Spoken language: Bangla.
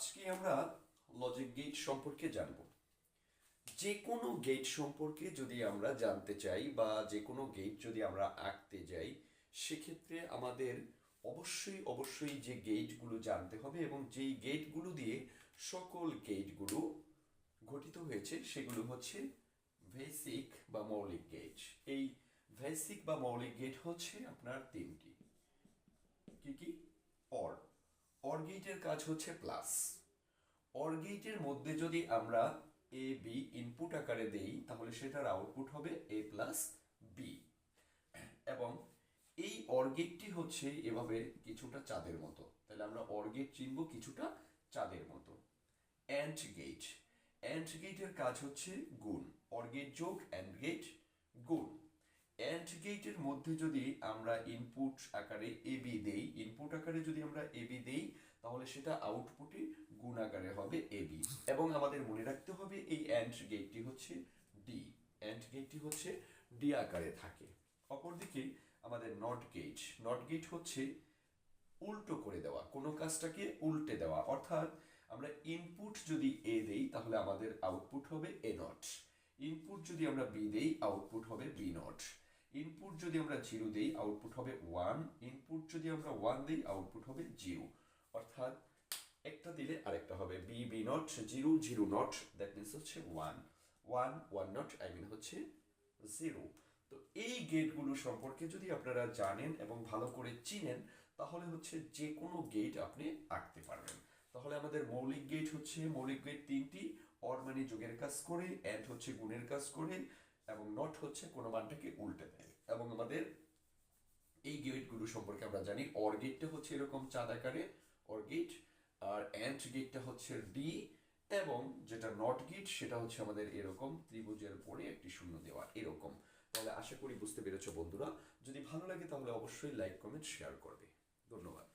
আজকে আমরা লজিক গেট সম্পর্কে জানব। যে কোনো গেট সম্পর্কে যদি আমরা জানতে চাই বা যে কোনো গেট যদি আমরা আঁকতে যাই, সেক্ষেত্রে আমাদের অবশ্যই অবশ্যই যে গেটগুলো জানতে হবে এবং যেই গেটগুলো দিয়ে সকল গেটগুলো গঠিত হয়েছে, সেগুলো হচ্ছে ভেসিক বা মৌলিক গেট এই ভেসিক বা মৌলিক গেট হচ্ছে আপনার তিনটি। কি কি? অর গেটের কাজ হচ্ছে প্লাস অর গেটের মধ্যে যদি আমরা এ বি ইনপুট আকারে দেই, তাহলে সেটার আউটপুট হবে এ প্লাস বি এবং এই অর গেটটি হচ্ছে এভাবে কিছুটা চাঁদের মতো। তাহলে আমরা অর গেট চিনব কিছুটা চাঁদের মতো। অ্যান্ড গেট অ্যান্ড গেটের কাজ হচ্ছে গুণ। অর গেট যোগ অ্যান্ড গেট গুণ। অ্যান্ড গেটের মধ্যে যদি আমরা ইনপুট আকারে এ বি দেই ইনপুট আকারে যদি আমরা এ বি দেই, তাহলে সেটা আউটপুটে গুণ আকারে হবে এ বি এবং আমাদের মনে রাখতে হবে এই অ্যান্ড গেটটি হচ্ছে ডি অ্যান্ড গেটটি হচ্ছে ডি আকারে থাকে। অপরদিকে আমাদের নট গেট নট গেট হচ্ছে উল্টো করে দেওয়া, কোনো কাজটাকে উল্টে দেওয়া। অর্থাৎ আমরা ইনপুট যদি এ দেই, তাহলে আমাদের আউটপুট হবে এ নট ইনপুট যদি আমরা বি দেই আউটপুট হবে বি নট ইনপুট যদি আমরা জিরো দেই আউটপুট হবে ওয়ান ইনপুট যদি আমরা ওয়ান দেই আউটপুট হবে জিরো অর্থাৎ একটা দিলে আরেকটা হবে B B not zero zero not that means হচ্ছে one one one not I mean হচ্ছে জিরো তো এই গেটগুলো সম্পর্কে যদি আপনারা জানেন এবং ভালো করে চিনেন, তাহলে হচ্ছে যে কোনো গেট আপনি আঁকতে পারবেন। তাহলে আমাদের মৌলিক গেট হচ্ছে, মৌলিক গেট তিনটি অর মানে যোগের কাজ করে অ্যান্ড হচ্ছে গুণের কাজ করে এবং নট হচ্ছে কোনো মানটাকে উল্টে দেয়। এবং আমাদের এই গেটগুলো সম্পর্কে আমরা জানি অর গেটটা হচ্ছে এরকম চাঁদ আকারে অর গেট আর অ্যান্ড গেটটা হচ্ছে ডি এবং যেটা নট গেট সেটা হচ্ছে আমাদের এরকম ত্রিভুজের পরে একটি শূন্য দেওয়া, এরকম। তাহলে আশা করি বুঝতে পেরেছ বন্ধুরা। যদি ভালো লাগে তাহলে অবশ্যই লাইক কমেন্ট শেয়ার করবে। ধন্যবাদ।